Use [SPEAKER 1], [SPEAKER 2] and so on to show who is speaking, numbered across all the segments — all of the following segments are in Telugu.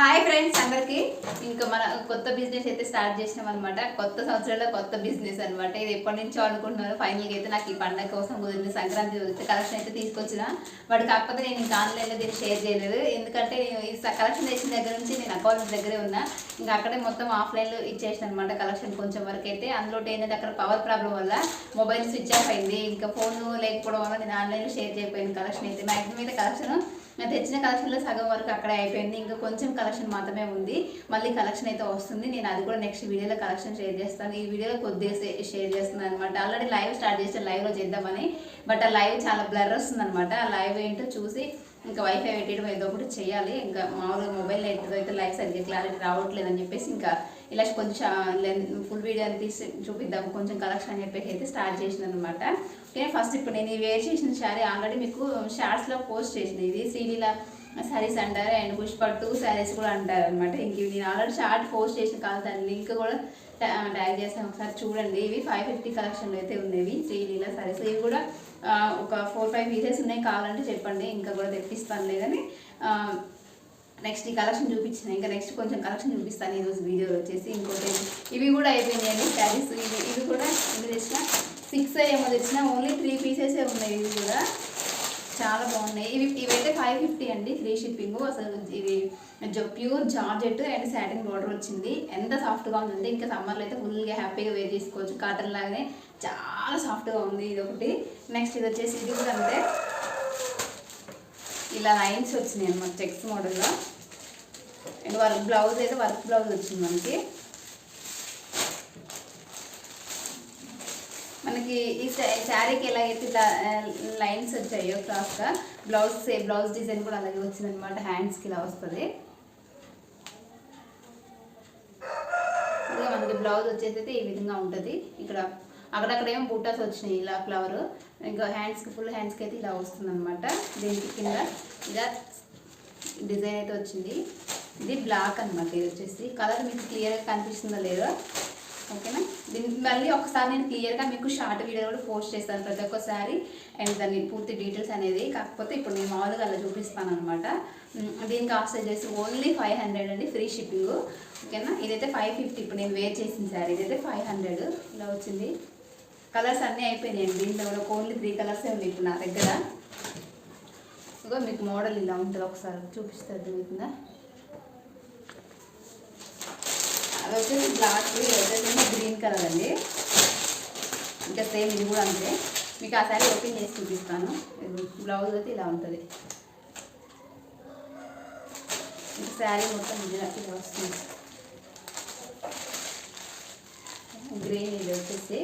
[SPEAKER 1] హాయ్ ఫ్రెండ్స్ అందరికి. ఇంకా మన కొత్త బిజినెస్ అయితే స్టార్ట్ చేసినాం అనమాట కొత్త సంవత్సరంలో కొత్త బిజినెస్ అనమాట ఇది ఎప్పటి నుంచో అనుకుంటున్నాను. ఫైనల్గా అయితే నాకు ఈ పండగ కోసం కుదిరింది. సంక్రాంతి కుదిరితే కలెక్షన్ అయితే తీసుకొచ్చిన. బట్ కాకపోతే నేను ఇంకా ఆన్లైన్లో దీన్ని షేర్ చేయలేదు. ఎందుకంటే నేను ఈ కలెక్షన్ చేసిన దగ్గర నుంచి నేను అకౌంట్ దగ్గరే ఉన్నా. ఇంకా అక్కడే మొత్తం ఆఫ్లైన్లో ఇచ్చేసిన అనమాట కలెక్షన్ కొంచెం వరకు అయితే. అందులో ఏంటంటే అక్కడ పవర్ ప్రాబ్లం వల్ల మొబైల్ స్విచ్ ఆఫ్ అయింది. ఇంకా ఫోన్ లేకపోవడం వల్ల నేను ఆన్లైన్లో షేర్ చేయకపోయాను కలెక్షన్ అయితే. మ్యాక్సిమం అయితే కలెక్షన్ నేను తెచ్చిన కలెక్షన్లో సగం వరకు అక్కడే అయిపోయింది. ఇంకా కొంచెం కలెక్షన్ కలెక్షన్ మాత్రమే ఉంది. మళ్ళీ కలెక్షన్ అయితే వస్తుంది. నేను అది కూడా నెక్స్ట్ వీడియోలో కలెక్షన్ షేర్ చేస్తాను. ఈ వీడియోలో కొద్దిగా షేర్ చేస్తున్నాను అనమాట ఆల్రెడీ లైవ్ స్టార్ట్ చేస్తే లైవ్లో చేద్దామని. బట్ ఆ లైవ్ చాలా బ్లర్ వస్తుంది అనమాట ఆ లైవ్ ఏంటో చూసి ఇంకా వైఫై పెట్టడం ఏదో ఒకటి చేయాలి. ఇంకా మామూలుగా మొబైల్ నెట్ అయితే లైవ్ సరిగ్గా క్లారిటీ రావట్లేదు అని చెప్పేసి ఇంకా ఇలా కొంచెం ఫుల్ వీడియో అని తీసి చూపిద్దాం. కొంచెం కలెక్షన్ అని చెప్పేసి అయితే స్టార్ట్ చేసిన అనమాట ఓకే ఫస్ట్ ఇప్పుడు నేను ఈ వేర్ చేసిన శారీ ఆల్రెడీ మీకు షార్ట్స్లో పోస్ట్ చేసిన. ఇది శ్రీలీల శారీస్ అంటారు? అండ్ పుష్పట్టు శారీస్ కూడా అంటారు అనమాట ఇంక నేను ఆల్రెడీ షార్ట్ పోస్ట్ చేసిన కాదు దాని లింక్ కూడా ట్యాగ్ చేస్తాను. ఒకసారి చూడండి. ఇవి ఫైవ్ ఫిఫ్టీ కలెక్షన్లో అయితే ఉండేవి శ్రీలీల శారీస్ ఇవి కూడా ఒక ఫోర్ ఫైవ్ పీసెస్ ఉన్నాయి. కావాలంటే చెప్పండి. ఇంకా కూడా తెప్పిస్తాను లేదని నెక్స్ట్ ఈ కలెక్షన్ చూపించిన. ఇంకా నెక్స్ట్ కొంచెం కలెక్షన్ చూపిస్తాను ఈరోజు వీడియోలో వచ్చేసి. ఇంకోటి ఇవి కూడా అయిపోయినాయండి శారీస్ ఇవి ఇవి కూడా ఇవి తెచ్చిన సిక్స్ ఏమో తెచ్చిన ఓన్లీ త్రీ పీసెసే ఉన్నాయి ఇవి కూడా. చాలా బాగున్నాయి. ఇవి ఇవైతే ఫైవ్ ఫిఫ్టీ అండి. ఫ్రీ షిప్పింగ్ అసలు ఇది pure georgette and satin border వచ్చింది. ఎంత సాఫ్ట్గా ఉందంటే ఇంకా సమ్మర్లో అయితే ఫుల్గా హ్యాపీగా వేర్ చేసుకోవచ్చు. కాటన్ లాగానే చాలా సాఫ్ట్గా ఉంది ఇది ఒకటి నెక్స్ట్ ఇది వచ్చేసి ఇది కూడా అంతే. ఇలా లైన్స్ వచ్చినాయి అన్నమాట చెక్స్ మోడల్లో అండ్ వర్క్ బ్లౌజ్ అయితే వర్క్ బ్లౌజ్ వచ్చింది మనకి. మనకి ఈ శారీకి ఎలాగైతే ఇట్లా లైన్స్ వచ్చాయో క్రాస్గా బ్లౌజ్ బ్లౌజ్ డిజైన్ కూడా అలాగే వచ్చిందనమాట హ్యాండ్స్కి ఇలా వస్తుంది. మనకి బ్లౌజ్ వచ్చేసి అయితే ఈ విధంగా ఉంటుంది. ఇక్కడ అక్కడక్కడ ఏమో బూటాస్ వచ్చినాయి ఇలా ఫ్లవర్ ఇంకా హ్యాండ్స్కి ఫుల్ హ్యాండ్స్కి అయితే ఇలా వస్తుంది అనమాట దీనికి కింద ఇలా డిజైన్ అయితే వచ్చింది. ఇది బ్లాక్ అనమాట ఇది వచ్చేసి. కలర్ మీకు క్లియర్గా కనిపిస్తుందో లేదో ఓకేనా? దీన్ని మళ్ళీ ఒకసారి నేను క్లియర్గా మీకు షార్ట్ వీడియో కూడా పోస్ట్ చేస్తాను ప్రతి ఒక్కసారి. అండ్ దాని పూర్తి డీటెయిల్స్ అనేది కాకపోతే ఇప్పుడు నేను మామూలుగా అలా చూపిస్తాను అనమాట దీని కాస్ట్ వచ్చేసి ఓన్లీ ఫైవ్ హండ్రెడ్ అండి ఫ్రీ షిప్పింగ్. ఓకేనా? ఇదైతే ఫైవ్ ఫిఫ్టీ ఇప్పుడు నేను వేర్ చేసిన సారీ ఇదైతే ఫైవ్ హండ్రెడ్. ఇలా వచ్చింది. కలర్స్ అన్నీ అయిపోయినాయండి దీంట్లో కూడా ఓన్లీ త్రీ కలర్సే ఉంది ఇప్పుడు నా దగ్గర. ఇగో మీకు మోడల్ ఇలా ఉంటుంది. ఒకసారి చూపిస్తుంది మీకుందా అది వచ్చేసి బ్లాక్ ఇది వచ్చేసి గ్రీన్ కలర్ అండి. ఇంకా సేమ్ ఇది కూడా అంతే. మీకు ఆ సారీ ఓపెన్ చేసి చూపిస్తాను. బ్లౌజ్ అయితే ఇలా ఉంటుంది. ఇంకా శారీ మొత్తం ఇలా ఇలా వస్తుంది గ్రీన్ ఇది వచ్చేసి.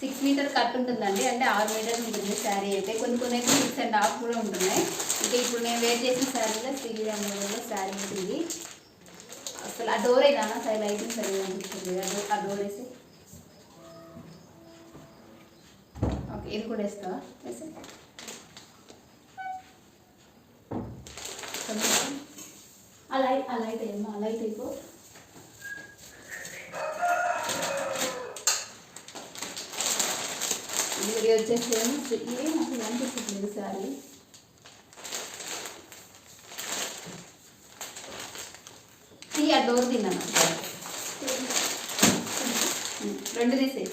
[SPEAKER 1] సిక్స్ మీటర్ కట్ ఉంటుందండి. అంటే ఆరు మీటర్ ఉంటుంది శారీ అయితే. కొన్ని కొన్ని అయితే సిక్స్ అండ్ హాఫ్ కూడా ఉంటున్నాయి. ఇంకా ఇప్పుడు మేము వేర్ చేసిన శారీలో సిగిరి అమ్మలో శారీ ఉంటుంది. అసలు ఆ డోర్ అయినా సరే లైటింగ్ సరిగా అనిపిస్తుంది ఆ డోర్ వేసి. ఓకే ఇది కూడా వేస్తావా? వేసి. ఆ లైట్ ఆ లైట్ అయ్యమ్మా ఆ లైట్ అయిపో ఇది వచ్చేసి ఏమో ఏం అసలు అనిపిస్తుంది సారీ ఈ ఆ డోర్ తిన్నాను. రెండు తీసే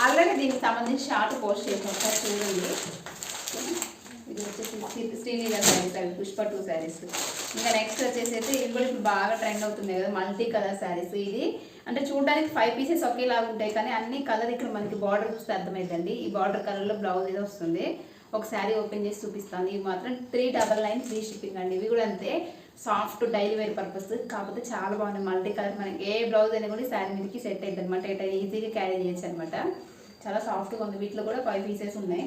[SPEAKER 1] ఆల్రెడీ దీనికి సంబంధించి షార్ట్ పోస్ట్ చేసాం ఒకసారి చూడండి. ఇది వచ్చేసి శ్రీ- శారీస్ అవి పుష్ప టూ శారీస్. ఇంకా నెక్స్ట్ వచ్చేసి అయితే ఇది కూడా ఇప్పుడు బాగా ట్రెండ్ అవుతుంది కదా మల్టీ కలర్ శారీస్. ఇది అంటే చూడడానికి ఫైవ్ పీసెస్ ఒకేలాగా ఉంటాయి కానీ అన్ని కలర్ ఇక్కడ మనకి బార్డర్ చూస్తే అర్థమైందండి. ఈ బార్డర్ కలర్లో బ్లౌజ్ ఇది వస్తుంది. ఒక శారీ ఓపెన్ చేసి చూపిస్తాను. ఇవి మాత్రం three double nine free shipping అండి. ఇవి కూడా అంతే. సాఫ్ట్ డైలీ వేర్ పర్పస్ కాకపోతే చాలా బాగుంది మల్టీ కలర్ మనకి ఏ బ్లౌజ్ అయినా కూడా శారీ మీదకి సెట్ అవుతుంది అనమాట ఇట్లా ఈజీగా క్యారీ చేయొచ్చు అనమాట చాలా సాఫ్ట్గా ఉంది. వీటిలో కూడా ఫైవ్ పీసెస్ ఉన్నాయి.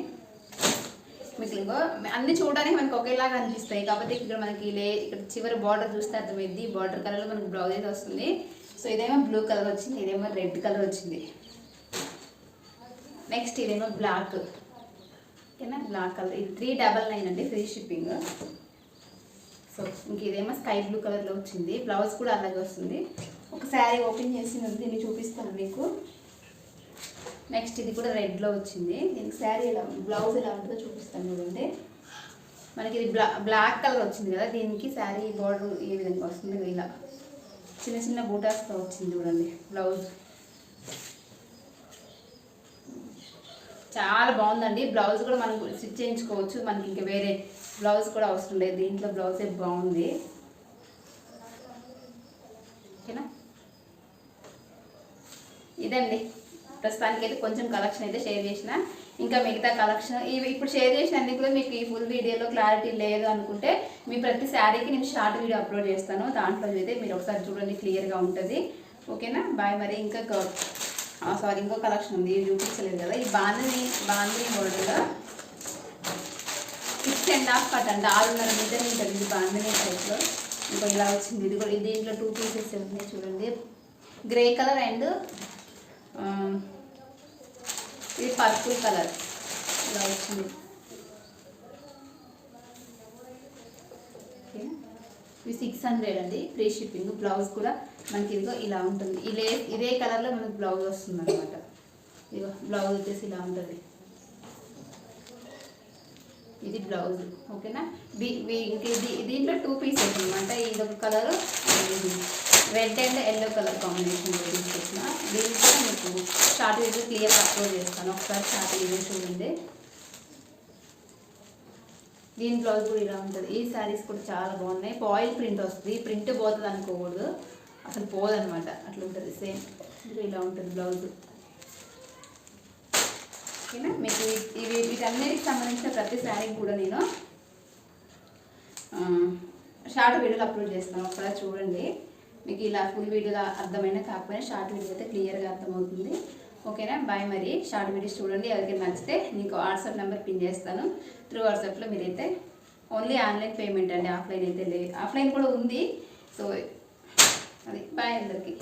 [SPEAKER 1] మీకు ఇంకో అన్ని చూడడానికి మనకి ఒకేలాగా అనిపిస్తాయి. కాబట్టి ఇక్కడ మనకి లే ఇక్కడ చివరి బార్డర్ చూస్తే అర్థమైంది బార్డర్ కలర్లో మనకి బ్లౌజ్ అయితే వస్తుంది. సో ఇదేమో బ్లూ కలర్ వచ్చింది. ఇదేమో రెడ్ కలర్ వచ్చింది. నెక్స్ట్ ఇదేమో బ్లాక్ ఓకేనా? Black colour. ఇది త్రీ డబల్ నైన్ అండి ఫ్రీ షిప్పింగ్ సో ఇంక ఇదేమో స్కై బ్లూ కలర్లో వచ్చింది. బ్లౌజ్ కూడా అలాగే వస్తుంది. ఒక శారీ ఓపెన్ చేసి దీన్ని చూపిస్తాను మీకు. నెక్స్ట్ ఇది కూడా రెడ్లో వచ్చింది. దీనికి శారీ ఎలా బ్లౌజ్ ఎలా ఉంటుందో చూపిస్తాను చూడండి. మనకి ఇది బ్లా బ్లాక్ కలర్ వచ్చింది కదా దీనికి శారీ బార్డర్ ఏ విధంగా వస్తుంది? ఇలా చిన్న చిన్న బూటాస్తో వచ్చింది చూడండి బ్లౌజ్ చాలా బాగుందండి. బ్లౌజ్ కూడా మనం స్టిచ్ చేయించుకోవచ్చు. మనకి ఇంకా వేరే బ్లౌజ్ కూడా అవసరం లేదు. దీంట్లో బ్లౌజే బాగుంది. ఓకేనా? ఇదండి. ప్రస్తుతానికి అయితే కొంచెం కలెక్షన్ అయితే షేర్ చేసిన. ఇంకా మిగతా కలెక్షన్ ఇవి ఇప్పుడు షేర్ చేసిన అన్ని కూడా మీకు ఈ ఫుల్ వీడియోలో క్లారిటీ లేదు అనుకుంటే మీ ప్రతి శారీకి నేను షార్ట్ వీడియో అప్లోడ్ చేస్తాను. దాంట్లో అయితే మీరు ఒకసారి చూడండి క్లియర్గా ఉంటుంది. ఓకేనా? బాయ్ మరి. ఇంకా సారీ ఇంకో కలెక్షన్ ఉంది ఇది చూపించలేదు కదా. ఈ బాందని బాందని మోడల్గా సిక్స్ అండ్ హాఫ్ కట్ అండి ఆరున్నర మీటర్ ఉంటుంది ఇది బాందని టైప్లో ఇంకో ఇలా వచ్చింది ఇది కూడా దీంట్లో టూ పీసెస్ ఉన్నాయి చూడండి. గ్రే కలర్ అండ్ ఇది పర్పుల్ కలర్ ఇలా వచ్చింది. ఓకే ఇవి సిక్స్ హండ్రెడ్ అండి ఫ్రీ షిప్పింగ్ బ్లౌజ్ కూడా మనకి ఇదిగో ఇలా ఉంటుంది. ఇదే ఇదే కలర్లో మనకి బ్లౌజ్ వస్తుంది అనమాట ఇదిగో బ్లౌజ్ వచ్చేసి ఇలా ఉంటుంది. ఇది బ్లౌజ్ ఓకేనా? బి ఇది దీంట్లో టూ పీసెస్ అనమాట ఇది ఒక colour red and yellow colour కాంబినేషన్లో తీసుకొచ్చిన. దీంట్లో కూడా మీకు షార్ట్ వీడియో క్లియర్ అప్లోడ్ చేస్తాను. ఒకసారి షార్ట్ వీడియో చూడండి. దీని బ్లౌజ్ కూడా ఇలా ఉంటుంది. ఈ శారీస్ కూడా చాలా బాగున్నాయి. పాయిల్ ప్రింట్ వస్తుంది. ప్రింట్ పోతుంది అనుకోకూడదు. అసలు పోదనమాట అట్లా ఉంటుంది సేమ్ ఇలా ఉంటుంది బ్లౌజ్. ఓకేనా? మీకు ఇవి- వీటన్నిటికి సంబంధించిన ప్రతి శారీకి కూడా నేను షార్ట్ వీడియోలు అప్లోడ్ చేస్తాను. ఒకసారి చూడండి. మీకు ఇలా ఫుల్ వీడియోలో అర్థమైనా కాకపోయినా షార్ట్ వీడియో అయితే క్లియర్గా అర్థమవుతుంది. ఓకేనా? బాయ్ మరి. షార్ట్ వీడియోస్ చూడండి. ఎవరికైనా నచ్చితే మీకు వాట్సాప్ నెంబర్ పిన్ చేస్తాను. త్రూ వాట్సాప్లో మీరైతే ఓన్లీ ఆన్లైన్ పేమెంట్ అండి. ఆఫ్లైన్ అయితే లేదు ఆఫ్లైన్ కూడా ఉంది. సో అది బాయ్ అందరికీ